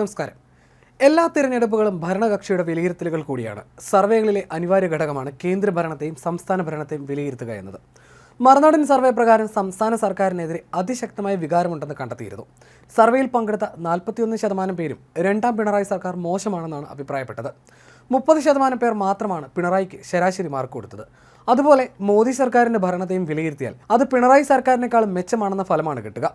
നമസ്കാരം. എല്ലാ തിരഞ്ഞെടുപ്പുകളും ഭരണകക്ഷിയുടെ വിലയിരുത്തലുകൾ കൂടിയാണ്. സർവേകളിലെ അനിവാര്യ ഘടകമാണ് കേന്ദ്ര ഭരണത്തെയും സംസ്ഥാന ഭരണത്തെയും വിലയിരുത്തുക എന്നത്. മറുനാടൻ സർവേ പ്രകാരം സംസ്ഥാന സർക്കാരിനെതിരെ അതിശക്തമായ വികാരമുണ്ടെന്ന് കണ്ടെത്തിയിരുന്നു. സർവേയിൽ പങ്കെടുത്ത നാൽപ്പത്തിയൊന്ന് ശതമാനം പേരും രണ്ടാം പിണറായി സർക്കാർ മോശമാണെന്നാണ് അഭിപ്രായപ്പെട്ടത്. മുപ്പത് ശതമാനം പേർ മാത്രമാണ് പിണറായിക്ക് ശരാശരി മാർക്ക് കൊടുത്തത്. അതുപോലെ മോദി സർക്കാരിന്റെ ഭരണത്തെയും വിലയിരുത്തിയാൽ അത് പിണറായി സർക്കാരിനേക്കാളും മെച്ചമാണെന്ന ഫലമാണ് കിട്ടുക.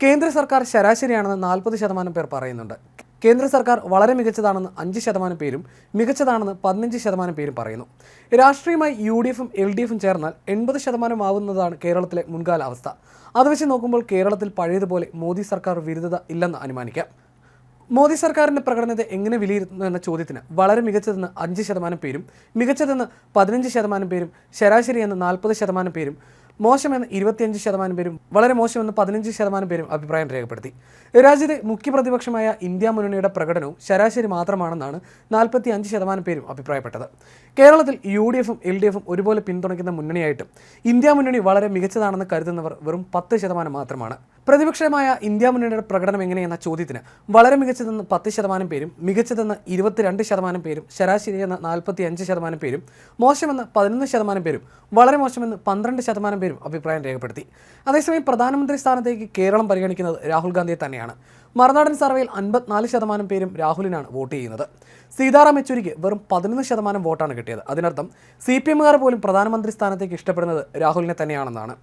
കേന്ദ്ര സർക്കാർ ശരാശരിയാണെന്ന് നാൽപ്പത് ശതമാനം പേർ പറയുന്നുണ്ട്. കേന്ദ്ര സർക്കാർ വളരെ മികച്ചതാണെന്ന് അഞ്ച് ശതമാനം പേരും മികച്ചതാണെന്ന് പതിനഞ്ച് ശതമാനം പേരും പറയുന്നു. രാഷ്ട്രീയമായി യു ഡി എഫും എൽ ഡി എഫും ചേർന്നാൽ എൺപത് ശതമാനം ആവുന്നതാണ് കേരളത്തിലെ മുൻകാല അവസ്ഥ അത് വെച്ച് നോക്കുമ്പോൾ കേരളത്തിൽ പഴയതുപോലെ മോദി സർക്കാർ വിരുദ്ധത ഇല്ലെന്ന് അനുമാനിക്കാം. മോദി സർക്കാരിന്റെ പ്രകടനത്തെ എങ്ങനെ വിലയിരുത്തുന്നു എന്ന ചോദ്യത്തിന് വളരെ മികച്ചതെന്ന് അഞ്ച് ശതമാനം പേരും മികച്ചതെന്ന് പതിനഞ്ച് ശതമാനം പേരും ശരാശരി എന്ന് നാൽപ്പത് ശതമാനം പേരും മോശമെന്ന് ഇരുപത്തിയഞ്ച് ശതമാനം പേരും വളരെ മോശമെന്ന് പതിനഞ്ച് ശതമാനം പേരും അഭിപ്രായം രേഖപ്പെടുത്തി. രാജ്യത്തെ മുഖ്യപ്രതിപക്ഷമായ ഇന്ത്യ മുന്നണിയുടെ പ്രകടനവും ശരാശരി മാത്രമാണെന്നാണ് നാൽപ്പത്തി അഞ്ച് ശതമാനം പേരും അഭിപ്രായപ്പെട്ടത്. കേരളത്തിൽ യു ഡി എഫും എൽ ഡി എഫും ഒരുപോലെ പിന്തുണയ്ക്കുന്ന മുന്നണിയായിട്ടും ഇന്ത്യ മുന്നണി വളരെ മികച്ചതാണെന്ന് കരുതുന്നവർ വെറും പത്ത് ശതമാനം മാത്രമാണ്. പ്രതിപക്ഷമായ ഇന്ത്യ മുന്നണിയുടെ പ്രകടനം എങ്ങനെയെന്ന ചോദ്യത്തിന് വളരെ മികച്ചതെന്ന് പത്ത് ശതമാനം പേരും മികച്ചതെന്ന് ഇരുപത്തിരണ്ട് ശതമാനം പേരും ശരാശരി എന്ന നാൽപ്പത്തി അഞ്ച് ശതമാനം പേരും മോശമെന്ന് പതിനൊന്ന് ശതമാനം പേരും വളരെ മോശമെന്ന് പന്ത്രണ്ട് ശതമാനം പേരും അഭിപ്രായം രേഖപ്പെടുത്തി. അതേസമയം പ്രധാനമന്ത്രി സ്ഥാനത്തേക്ക് കേരളം പരിഗണിക്കുന്നത് രാഹുൽ ഗാന്ധിയെ തന്നെയാണ്. മറുനാടൻ സർവേയിൽ അൻപത്തിനാല് ശതമാനം പേരും രാഹുലിനാണ് വോട്ട് ചെയ്യുന്നത്. സീതാറാം യെച്ചൂരിക്ക് വെറും പതിനൊന്ന് ശതമാനം വോട്ടാണ് കിട്ടിയത്. അതിനർത്ഥം സി പി എമ്മുകാർ പോലും പ്രധാനമന്ത്രി സ്ഥാനത്തേക്ക് ഇഷ്ടപ്പെടുന്നത് രാഹുലിനെ തന്നെയാണെന്നാണ്.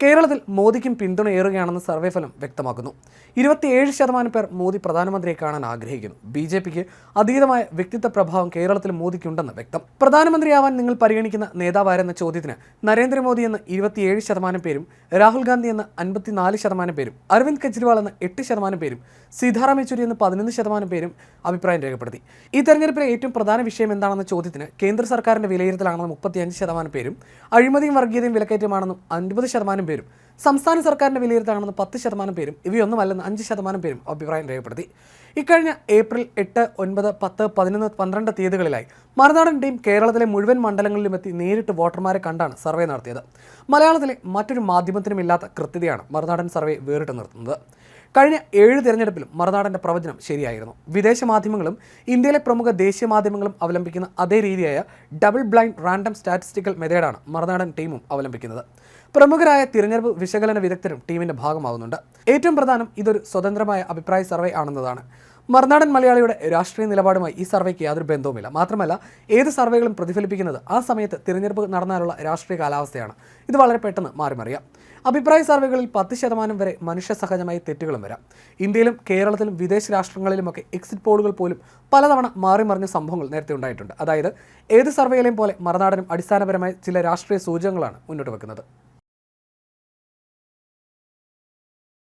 കേരളത്തിൽ മോദിക്കും പിന്തുണയേറുകയാണെന്ന് സർവേ ഫലം വ്യക്തമാക്കുന്നു. ഇരുപത്തിയേഴ് ശതമാനം പേർ മോദി പ്രധാനമന്ത്രിയെ കാണാൻ ആഗ്രഹിക്കുന്നു. ബി ജെ പിക്ക് അതീതമായ വ്യക്തിത്വ പ്രഭാവം കേരളത്തിൽ മോദിക്കുണ്ടെന്ന് വ്യക്തം. പ്രധാനമന്ത്രിയാവാൻ നിങ്ങൾ പരിഗണിക്കുന്ന നേതാവാരെന്ന ചോദ്യത്തിന് നരേന്ദ്രമോദി എന്ന് ഇരുപത്തിയേഴ് ശതമാനം പേരും രാഹുൽ ഗാന്ധി എന്ന് അൻപത്തിനാല് ശതമാനം പേരും അരവിന്ദ് കെജ്രിവാൾ എന്ന് എട്ട് ശതമാനം പേരും സീതാറാം യെച്ചൂരി എന്ന് പതിനൊന്ന് ശതമാനം പേരും അഭിപ്രായം രേഖപ്പെടുത്തി. ഈ തെരഞ്ഞെടുപ്പിലെ ഏറ്റവും പ്രധാന വിഷയം എന്താണെന്ന ചോദ്യത്തിന് കേന്ദ്ര സർക്കാരിന്റെ വിലയിരുത്തലാണെന്ന് മുപ്പത്തിയഞ്ച് ശതമാനം പേരും അഴിമതിയും വർഗീയതയും വിലക്കയറ്റമാണെന്നും അൻപത് ശതമാനം പേരും സംസ്ഥാന സർക്കാരിന്റെ വിലയിരുത്തലാണെന്ന് പത്ത് ശതമാനം പേരും ഇവയൊന്നുമല്ലെന്ന് അഞ്ച് ശതമാനം പേരും അഭിപ്രായം രേഖപ്പെടുത്തി. ഇക്കഴിഞ്ഞ ഏപ്രിൽ എട്ട് ഒൻപത് പത്ത് പതിനൊന്ന് പന്ത്രണ്ട് തീയതികളിലായി മറുനാടൻ ടീം കേരളത്തിലെ മുഴുവൻ മണ്ഡലങ്ങളിലും എത്തി നേരിട്ട് വോട്ടർമാരെ കണ്ടാണ് സർവേ നടത്തിയത്. മലയാളത്തിലെ മറ്റൊരു മാധ്യമത്തിനുമില്ലാത്ത കൃത്യതയാണ് മറുനാടൻ സർവേ വേറിട്ട് നിർത്തുന്നത്. കഴിഞ്ഞ ഏഴ് തിരഞ്ഞെടുപ്പിലും മറുനാടന്റെ പ്രവചനം ശരിയായിരുന്നു. വിദേശ മാധ്യമങ്ങളും ഇന്ത്യയിലെ പ്രമുഖ ദേശീയ മാധ്യമങ്ങളും അവലംബിക്കുന്ന അതേ രീതിയായ ഡബിൾ ബ്ലൈൻഡ് റാൻഡം സ്റ്റാറ്റിസ്റ്റിക്കൽ മെത്തേഡാണ് മറുനാടൻ ടീമും അവലംബിക്കുന്നത്. പ്രമുഖരായ തിരഞ്ഞെടുപ്പ് വിശകലന വിദഗ്ധരും ടീമിന്റെ ഭാഗമാകുന്നുണ്ട് ഏറ്റവും പ്രധാനം ഇതൊരു സ്വതന്ത്രമായ അഭിപ്രായ സർവേ ആണെന്നതാണ്. മറുനാടൻ മലയാളിയുടെ രാഷ്ട്രീയ നിലപാടുമായി ഈ സർവേക്ക് യാതൊരു ബന്ധവുമില്ല. മാത്രമല്ല ഏത് സർവേകളും പ്രതിഫലിപ്പിക്കുന്നത് ആ സമയത്ത് തിരഞ്ഞെടുപ്പ് നടന്നാലുള്ള രാഷ്ട്രീയ കാലാവസ്ഥയാണ്. ഇത് വളരെ പെട്ടെന്ന് മാറിമറിയാം. അഭിപ്രായ സർവേകളിൽ പത്ത് ശതമാനം വരെ മനുഷ്യ സഹജമായി തെറ്റുകളും വരാം. ഇന്ത്യയിലും കേരളത്തിലും വിദേശ രാഷ്ട്രങ്ങളിലുമൊക്കെ എക്സിറ്റ് പോളുകൾ പോലും പലതവണ മാറിമറിഞ്ഞ സംഭവങ്ങൾ നേരത്തെ ഉണ്ടായിട്ടുണ്ട്. അതായത് ഏത് സർവേയിലെയും പോലെ മറുനാടനും അടിസ്ഥാനപരമായ ചില രാഷ്ട്രീയ സൂചകങ്ങളാണ് മുന്നോട്ട് വെക്കുന്നത്.